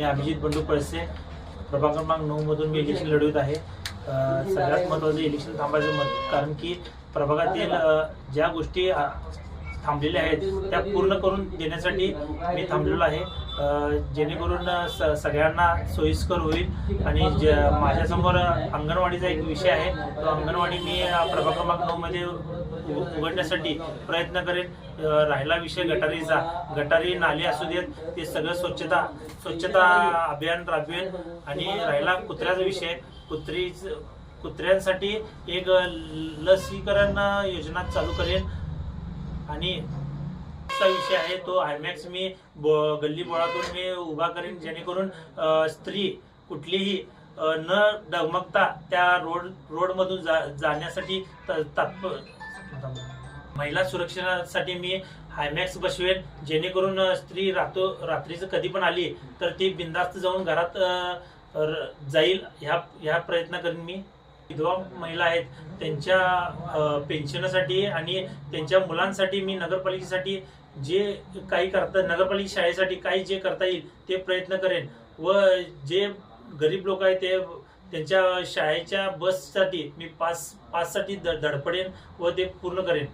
मी अभिजित बंडू पळसे. प्रभाग क्रमांक नऊ मधून मी इलेक्शन लढवत आहे. सगळ्यात महत्त्वाचं इलेक्शन थांबायचं मत कारण की प्रभागातील ज्या गोष्टी थांबलेले थांबलेल्या आहेत. त्या पूर्ण करून देण्यासाठी मी थांबलेलो आहे. जेणेकरून स- सगळ्यांना सोयीस्कर होईल आणि ज माझ्यासमोर अंगणवाडीचा एक विषय आहे. तो अंगणवाडी मी प्रभाग क्रमांक नऊमध्ये उघडण्यासाठी प्रयत्न करेन. राहिला विषय गटारीचा. गटारी नाली असू देत ते सगळं स्वच्छता स्वच्छता अभियान राबवेन आणि राहिला कुत्र्याचा विषय. कुत्रीच कुत्र्यांसाठी एक लसीकरण योजना चालू करेन. आणि विषय आहे तो आयमॅक्स मी गल्ली बोळातून मी उभा करेन जेणेकरून स्त्री कुठलीही न डगमगता त्या रोड रोडमधून जा जाण्यासाठी त- तात्प महिला सुरक्षणासाठी मी हायमॅक्स बसवेन जेणेकरून स्त्री रातो रात्रीचं कधी पण आली तर ती बिंदास्त जाऊन घरात र- जाईल ह्या ह्या प्रयत्न करेन मी. विधवा महिला आहेत त्यांच्या पेन्शनसाठी आणि त्यांच्या मुलांसाठी मी नगरपालिकेसाठी जे काही करता नगरपालिका शाळेसाठी काही जे करता येईल ते प्रयत्न करेन. व जे गरीब लोक आहेत ते त्यांच्या शाळेच्या बससाठी मी पास पाससाठी द धडपडेन व ते पूर्ण करेन.